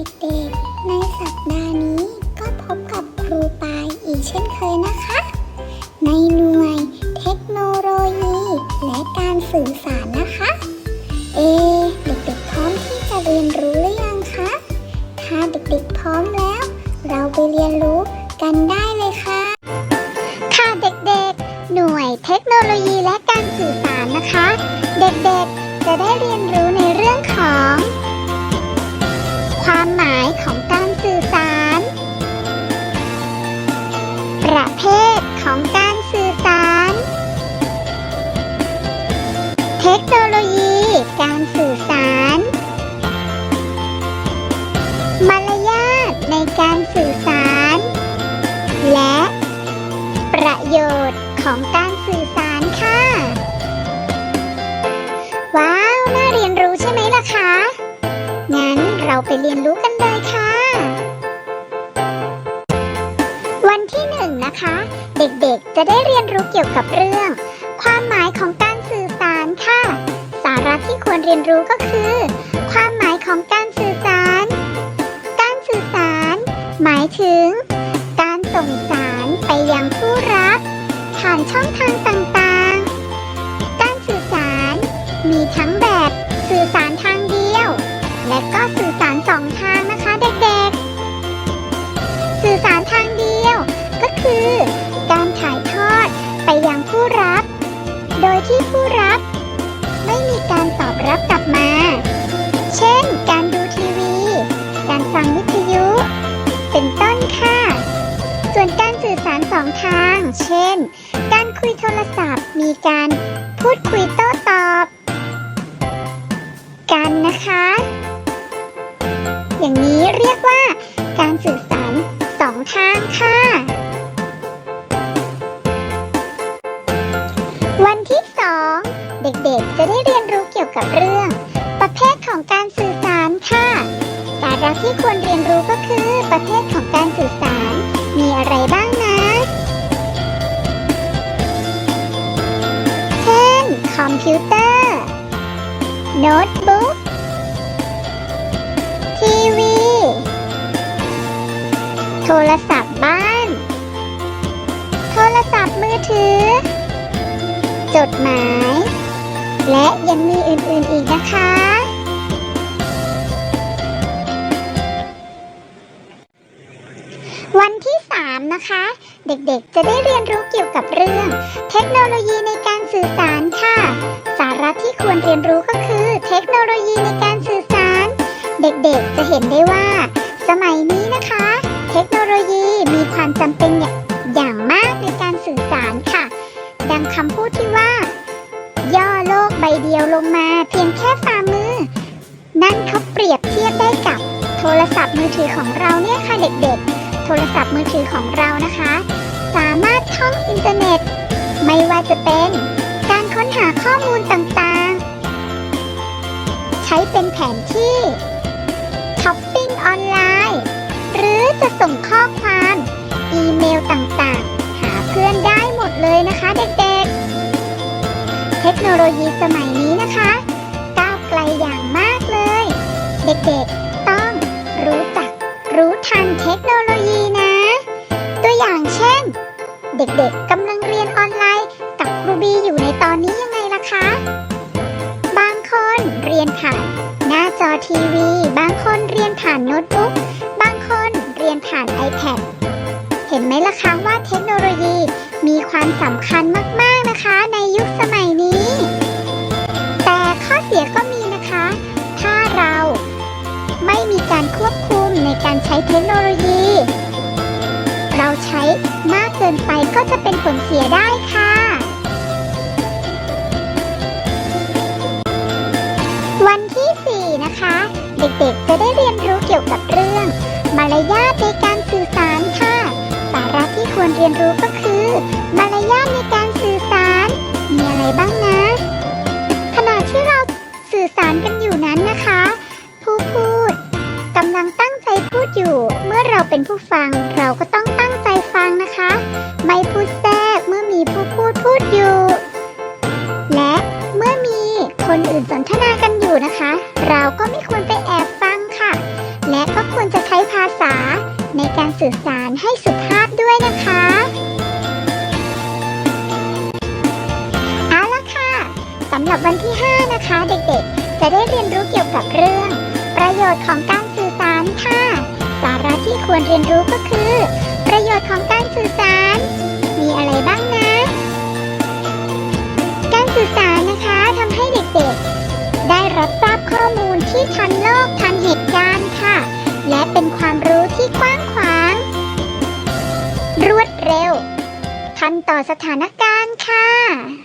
เด็กๆ ในสัปดาห์นี้ก็พบกับครูปายอีกเช่นเคยนะคะ ในหน่วยเทคโนโลยี และการสื่อสารนะคะ เอ เด็กๆพร้อมที่จะเรียนรู้หรือยังคะ ถ้าเด็กๆพร้อมแล้ว เราไปเรียนรู้กันได้เลยค่ะ ค่ะเด็กๆ หน่วยเทคโนโลยีและการสื่อสารนะคะ เด็กๆ จะได้เรียนรู้ในเรื่องของ ความหมายของการสื่อสาร ประเภทของการสื่อสาร เทคโนโลยีการสื่อสาร มารยาทในการสื่อสาร และประโยชน์ของการ ไปเรียนรู้กันเลยค่ะ วันที่หนึ่งนะคะ เด็กๆจะได้เรียนรู้เกี่ยวกับเรื่อง ความหมายของการสื่อสารค่ะ สาระที่ควรเรียนรู้ก็คือ ความหมายของการสื่อสาร การสื่อสาร หมายถึง การส่งสารไปยังผู้รับผ่านช่องทางต่างๆ การสื่อสารมีทั้งแบบ รับกลับมา เช่น การดูทีวี การฟังวิทยุ เป็นต้นค่ะ ส่วนการสื่อสารสองทาง เช่น การคุยโทรศัพท์ มีการพูดคุยโต้ตอบ กันนะคะ อย่างนี้เรียกว่าการสื่อ เด็กๆ จะได้เรียนรู้เกี่ยวกับเรื่อง ประเภทของการสื่อสารค่ะ สาระที่ควรเรียนรู้ก็คือประเภทของการสื่อสาร มีอะไรบ้างนะ เช่น คอมพิวเตอร์ โน้ตบุ๊ก ทีวี โทรศัพท์บ้าน โทรศัพท์มือถือ จดหมาย และยังมีอื่นๆอีกนะคะ วันที่ 3 นะคะ เด็กๆ จะได้เรียนรู้เกี่ยวกับเรื่อง เทคโนโลยีในการสื่อสารค่ะ สาระที่ควรเรียนรู้ก็คือ เทคโนโลยีในการสื่อสาร เด็กๆ จะเห็นได้ว่า สมัยนี้นะคะ เทคโนโลยีมีความจำเป็นอย่างมากในการสื่อสารค่ะ ดังคำพูดที่ว่า ย่อโลกใบเดียวลงมาเพียงแค่ฝ่ามือ นั่นเขาเปรียบเทียบได้กับโทรศัพท์มือถือของเราเนี่ยค่ะเด็กๆ โทรศัพท์มือถือของเรานะคะ สามารถท่องอินเทอร์เน็ต ไม่ว่าจะเป็น การค้นหาข้อมูลต่างๆ ใช้เป็นแผนที่ช้อปปิ้งออนไลน์ หรือจะส่งข้อความ อีเมลต่างๆ หาเพื่อนได้หมดเลยนะคะเด็กๆ โนโลยีสมัยนี้นะคะ ก้าวไกลอย่างมากเลย เด็กๆ ต้องรู้จักรู้ทันเทคโนโลยีนะ ตัวอย่างเช่น เด็กๆกำลังเรียนออนไลน์กับครูบีอยู่ในตอนนี้ยังไงล่ะคะ บางคนเรียนผ่านหน้าจอทีวี บางคนเรียนผ่านโน้ตบุ๊ก บางคนเรียนผ่าน iPad เห็นไหมล่ะคะว่าเทคโนโลยีมีความสำคัญมากๆ ช้เทคโนโลยี เราใช้มากเกินไปก็จะเป็นผลเสียได้ค่ะ วันที่ 4 นะคะ เด็กๆจะได้เรียนรู้เกี่ยวกับเรื่อง มารยาทในการสื่อสารค่ะ สาระที่ควรเรียนรู้ก็คือ มารยาทในการสื่อสาร มีอะไรบ้างนะ ขณะที่เราสื่อสารกันอยู่นั้นนะคะ เป็นผู้ฟัง เราก็ต้องตั้งใจฟังนะคะ ไม่พูดแทรกเมื่อมีผู้พูดพูดอยู่ และเมื่อมีคนอื่นสนทนากันอยู่นะคะ เราก็ไม่ควรไปแอบฟังค่ะ และก็ควรจะใช้ภาษาในการสื่อสารให้สุภาพด้วยนะคะเอาละค่ะสำหรับวันที่ 5 นะคะ เด็กๆ จะได้เรียนรู้เกี่ยวกับเรื่อง ประโยชน์ของการสื่อสารค่ะ ควรเรียนรู้ก็คือ ประโยชน์ของการสื่อสาร มีอะไรบ้างนะ การสื่อสารนะคะทำให้เด็กๆ ได้รับทราบข้อมูลที่ทันโลกทันเหตุการณ์ค่ะ และเป็นความรู้ที่กว้างขวาง รวดเร็ว ทันต่อสถานการณ์ค่ะ